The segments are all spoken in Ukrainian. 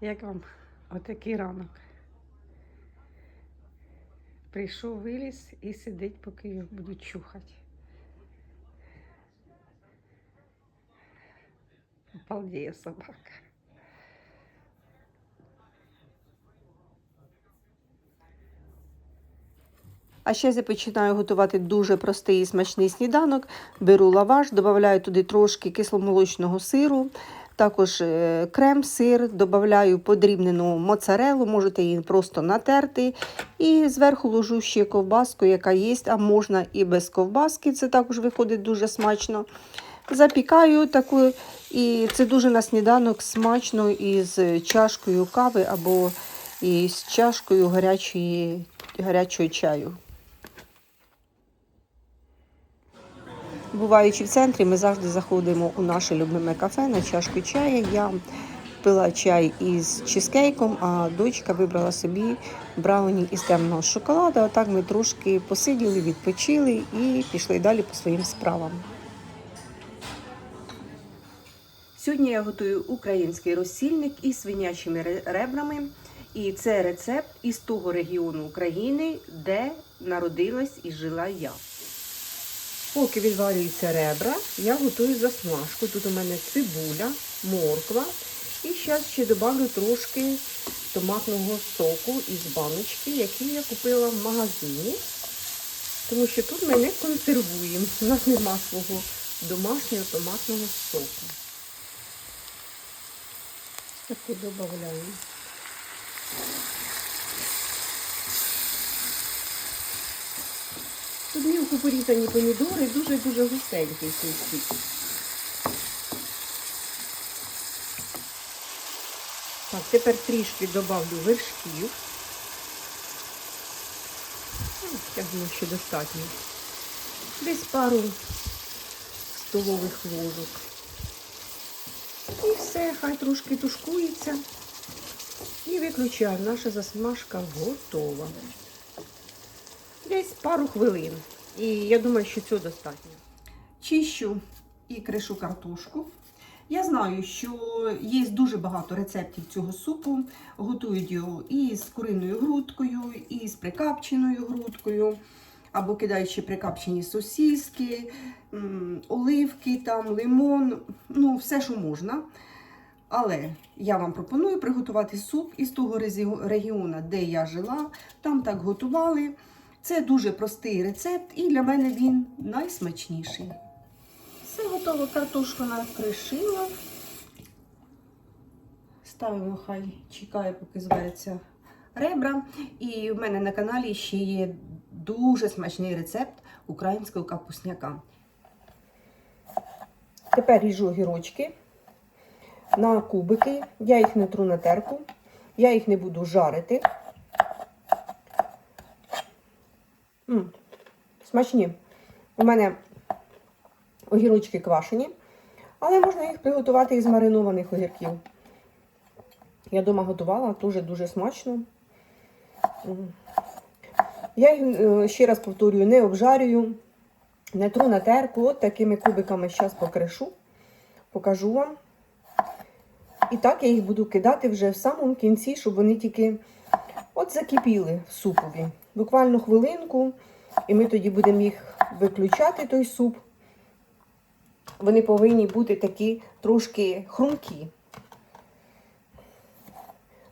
Як вам отакий ранок? Прийшов виліз і сидить, поки його будуть чухати. Балдіє собака. А ще я починаю готувати дуже простий і смачний сніданок. Беру лаваш, додаю туди трошки кисломолочного сиру, також е, крем, сир, додаю подрібнену моцарелу, можете її просто натерти. І зверху ложу ще ковбаску, яка є, а можна і без ковбаски, це також виходить дуже смачно. Запікаю таку, і це дуже на сніданок смачно із чашкою кави або із чашкою гарячої, гарячого чаю. Буваючи в центрі, ми завжди заходимо у наше любиме кафе на чашку чаю. Я пила чай із чизкейком, а дочка вибрала собі брауні із темного шоколаду. Отак ми трошки посиділи, відпочили і пішли далі по своїм справам. Сьогодні я готую український розсільник із свинячими ребрами. І це рецепт із того регіону України, де народилась і жила я. Поки відварюються ребра, я готую засмажку. Тут у мене цибуля, морква. І зараз ще додавлю трошки томатного соку із баночки, який я купила в магазині. Тому що тут ми не консервуємо. У нас нема свого домашнього томатного соку. Таку додаю. Тут порізані помідори, дуже-дуже густенький цей. Так, тепер трішки добавлю вершків. Я думаю, що достатньо. Десь пару столових ложок. І все, хай трошки тушкується. І виключаю. Наша засмажка готова. Десь пару хвилин. І я думаю, що цього достатньо. Чищу і кришу картошку. Я знаю, що є дуже багато рецептів цього супу. Готують його і з куриною грудкою, і з прикапченою грудкою, або кидаючи прикапчені сосиски, оливки, там, лимон, ну, все, що можна. Але я вам пропоную приготувати суп із того регіону, де я жила. Там так готували. Це дуже простий рецепт, і для мене він найсмачніший. Все готово, картошку накришила. Ставимо, хай чекає, поки зваряться ребра. І в мене на каналі ще є дуже смачний рецепт українського капусняка. Тепер ріжу огірочки на кубики. Я їх не тру на терку, я їх не буду жарити. Смачні. У мене огірочки квашені, але можна їх приготувати із маринованих огірків. Я вдома готувала, дуже-дуже смачно. Я їх, е, ще раз повторюю, не обжарюю, не тру на терку. От такими кубиками зараз покришу, покажу вам. І так я їх буду кидати вже в самому кінці, щоб вони тільки от закипіли в супові. Буквально хвилинку, і ми тоді будемо їх виключати, той суп. Вони повинні бути такі трошки хрумкі.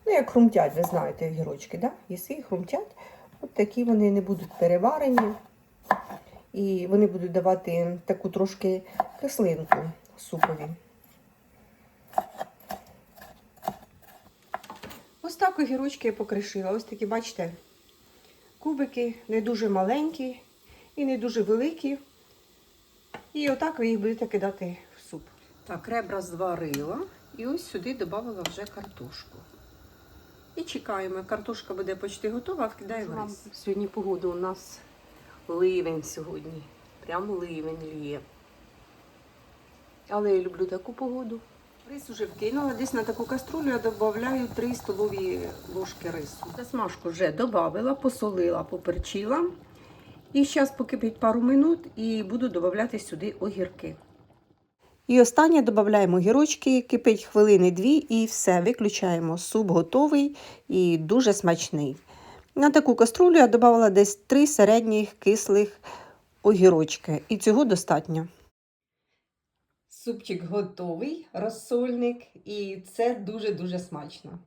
Ну, як хрумтять, ви знаєте, гірочки, да? Їх хрумтять, от такі вони не будуть переварені. І вони будуть давати таку трошки кислинку супові. Ось так огірочки я покришила. Ось такі, бачите, кубики не дуже маленькі і не дуже великі. І отак ви їх будете кидати в суп. Так, ребра зварила і ось сюди додала вже картошку. І чекаємо, картошка буде почти готова, вкидаємо рис. Сьогодні погода у нас ливень сьогодні. Прямо ливень ліє. Але я люблю таку погоду. Рис уже вкинула. Десь на таку каструлю я додаю 3 столові ложки рису. Засмажку вже додала, посолила, поперчила. І зараз покипить пару минут і буду додавати сюди огірки. І останнє додаємо гірочки, кипить хвилини дві і все, виключаємо. Суп готовий і дуже смачний. На таку каструлю я додавала десь три середніх кислих огірочки, і цього достатньо. Супчик готовий, розсольник, і це дуже-дуже смачно.